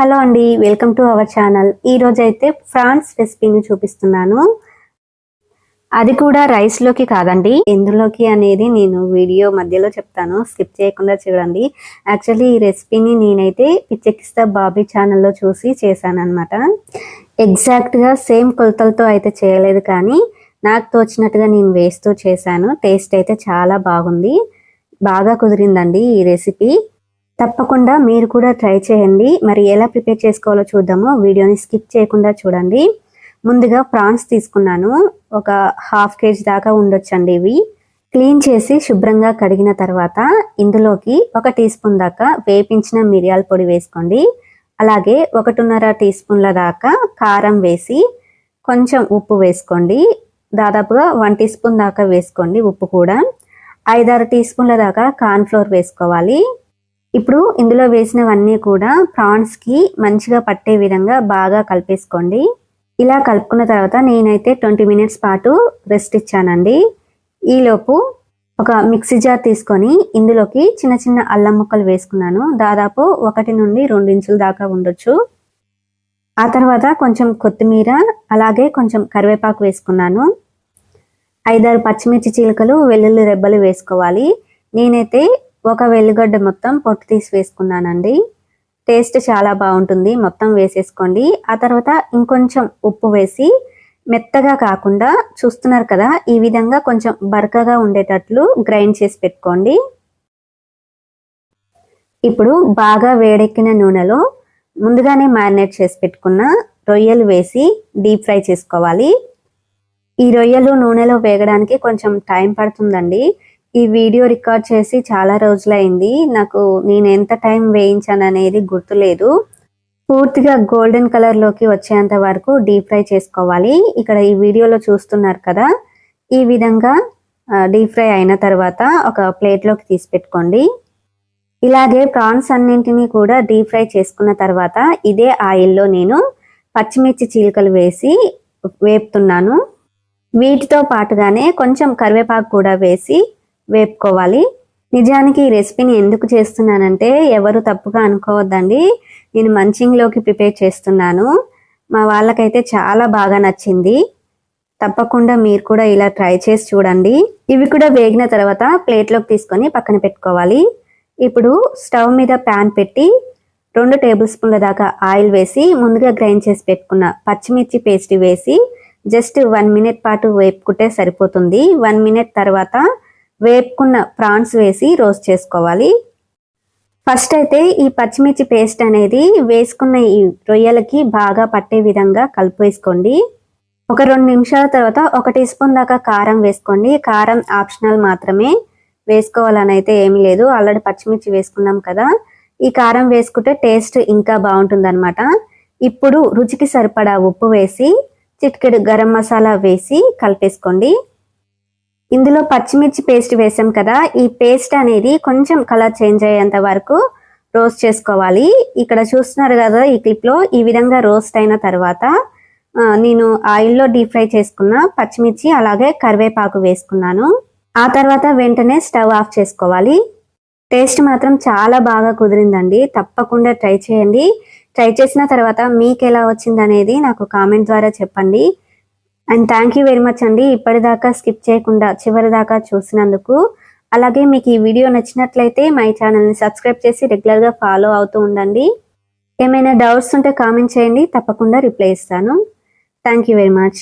Hello అండి welcome to our channel. ఈ అయితే ఫ్రాన్స్ రెసిపీని చూపిస్తున్నాను. అది కూడా రైస్లోకి కాదండి ఎందులోకి అనేది నేను వీడియో మధ్యలో చెప్తాను. స్కిప్ చేయకుండా చూడండి. యాక్చువల్లీ ఈ రెసిపీని నేనైతే పిచ్చెక్కిస్తా బాబీ ఛానల్లో చూసి చేశాను ఎగ్జాక్ట్గా సేమ్ కొలతలతో అయితే చేయలేదు కానీ నాకు తోచినట్టుగా నేను వేస్తూ చేశాను. టేస్ట్ అయితే చాలా బాగుంది. బాగా కుదిరిందండి ఈ రెసిపీ. తప్పకుండా మీరు కూడా ట్రై చేయండి. మరి ఎలా ప్రిపేర్ చేసుకోవాలో చూద్దాము. వీడియోని స్కిప్ చేయకుండా చూడండి. ముందుగా ప్రాన్స్ తీసుకున్నాను. ఒక హాఫ్ కేజీ దాకా ఉండొచ్చండి ఇవి. క్లీన్ చేసి శుభ్రంగా కడిగిన తర్వాత ఇందులోకి ఒక టీ స్పూన్ దాకా వేపించిన మిరియాల పొడి వేసుకోండి. అలాగే ఒకటిన్నర టీ స్పూన్ల దాకా కారం వేసి కొంచెం ఉప్పు వేసుకోండి. దాదాపుగా వన్ టీ స్పూన్ దాకా వేసుకోండి ఉప్పు కూడా. ఐదారు టీ స్పూన్ల దాకా కార్న్ఫ్లోర్ వేసుకోవాలి. ఇప్పుడు ఇందులో వేసినవన్నీ కూడా ప్రాన్స్కి మంచిగా పట్టే విధంగా బాగా కలిపేసుకోండి. ఇలా కలుపుకున్న తర్వాత నేనైతే ట్వంటీ మినిట్స్ పాటు రెస్ట్ ఇచ్చానండి. ఈలోపు ఒక మిక్సీ జార్ తీసుకొని ఇందులోకి చిన్న చిన్న అల్లం ముక్కలు వేసుకున్నాను. దాదాపు ఒకటి నుండి రెండు ఇంచుల దాకా ఉండొచ్చు. ఆ తర్వాత కొంచెం కొత్తిమీర అలాగే కొంచెం కరివేపాకు వేసుకున్నాను. ఐదారు పచ్చిమిర్చి చీలకలు వెల్లుల్లి రెబ్బలు వేసుకోవాలి. నేనైతే ఒక వెల్లిగడ్డ మొత్తం పొట్టు తీసి వేసుకున్నానండి. టేస్ట్ చాలా బాగుంటుంది. మొత్తం వేసేసుకోండి. ఆ తర్వాత ఇంకొంచెం ఉప్పు వేసి మెత్తగా కాకుండా చూస్తున్నారు కదా ఈ విధంగా కొంచెం బరకగా ఉండేటట్లు గ్రైండ్ చేసి పెట్టుకోండి. ఇప్పుడు బాగా వేడెక్కిన నూనెలో ముందుగానే మ్యారినేట్ చేసి పెట్టుకున్న రొయ్యలు వేసి డీప్ ఫ్రై చేసుకోవాలి. ఈ రొయ్యలు నూనెలో వేగడానికి కొంచెం టైం పడుతుందండి. ఈ వీడియో రికార్డ్ చేసి చాలా రోజులైంది. నాకు నేను ఎంత టైం వేయించాను అనేది గుర్తులేదు. పూర్తిగా గోల్డెన్ కలర్లోకి వచ్చేంత వరకు డీప్ ఫ్రై చేసుకోవాలి. ఇక్కడ ఈ వీడియోలో చూస్తున్నారు కదా ఈ విధంగా డీప్ ఫ్రై అయిన తర్వాత ఒక ప్లేట్లోకి తీసి పెట్టుకోండి. ఇలాగే ప్రాన్స్ అన్నింటినీ కూడా డీప్ ఫ్రై చేసుకున్న తర్వాత ఇదే ఆయిల్లో నేను పచ్చిమిర్చి చీలికలు వేసి వేపుతున్నాను. వీటితో పాటుగానే కొంచెం కరివేపాకు కూడా వేసి వేపుకోవాలి. నిజానికి ఈ రెసిపీని ఎందుకు చేస్తున్నానంటే ఎవరు తప్పుగా అనుకోవద్దండి. నేను మంచింగ్లోకి ప్రిపేర్ చేస్తున్నాను. మా వాళ్ళకైతే చాలా బాగా నచ్చింది. తప్పకుండా మీరు కూడా ఇలా ట్రై చేసి చూడండి. ఇవి కూడా వేగిన తర్వాత ప్లేట్లోకి తీసుకొని పక్కన పెట్టుకోవాలి. ఇప్పుడు స్టవ్ మీద ప్యాన్ పెట్టి రెండు టేబుల్ స్పూన్ల దాకా ఆయిల్ వేసి ముందుగా గ్రైండ్ చేసి పెట్టుకున్న పచ్చిమిర్చి పేస్ట్ వేసి జస్ట్ వన్ మినిట్ పాటు వేపుకుంటే సరిపోతుంది. వన్ మినిట్ తర్వాత వేపుకున్న ప్రాన్స్ వేసి రోస్ట్ చేసుకోవాలి. ఫస్ట్ అయితే ఈ పచ్చిమిర్చి పేస్ట్ అనేది వేసుకున్న ఈ రొయ్యలకి బాగా పట్టే విధంగా కలిపేసుకోండి. ఒక రెండు నిమిషాల తర్వాత ఒక టీ స్పూన్ దాకా కారం వేసుకోండి. కారం ఆప్షనల్ మాత్రమే. వేసుకోవాలని అయితే ఏమీ లేదు. ఆల్రెడీ పచ్చిమిర్చి వేసుకున్నాం కదా. ఈ కారం వేసుకుంటే టేస్ట్ ఇంకా బాగుంటుందన్నమాట. ఇప్పుడు రుచికి సరిపడా ఉప్పు వేసి చిటికెడు గరం మసాలా వేసి కలిపేసుకోండి. ఇందులో పచ్చిమిర్చి పేస్ట్ వేసాం కదా ఈ పేస్ట్ అనేది కొంచెం కలర్ చేంజ్ అయ్యేంత వరకు రోస్ట్ చేసుకోవాలి. ఇక్కడ చూస్తున్నారు కదా ఈ క్లిప్లో ఈ విధంగా రోస్ట్ అయిన తర్వాత నేను ఆయిల్లో డీప్ ఫ్రై చేసుకున్న పచ్చిమిర్చి అలాగే కరివేపాకు వేసుకున్నాను. ఆ తర్వాత వెంటనే స్టవ్ ఆఫ్ చేసుకోవాలి. టేస్ట్ మాత్రం చాలా బాగా కుదిరిందండి. తప్పకుండా ట్రై చేయండి. ట్రై చేసిన తర్వాత మీకు ఎలా వచ్చింది అనేది నాకు కామెంట్ ద్వారా చెప్పండి. And thank you very much అండి. ఇప్పటిదాకా స్కిప్ చేయకుండా చివరి దాకా చూసినందుకు. అలాగే మీకు ఈ వీడియో నచ్చినట్లయితే మై ఛానల్ని సబ్స్క్రైబ్ చేసి రెగ్యులర్గా ఫాలో అవుతూ ఉండండి. ఏమైనా డౌట్స్ ఉంటే కామెంట్ చేయండి. తప్పకుండా రిప్లై ఇస్తాను. Thank you very much.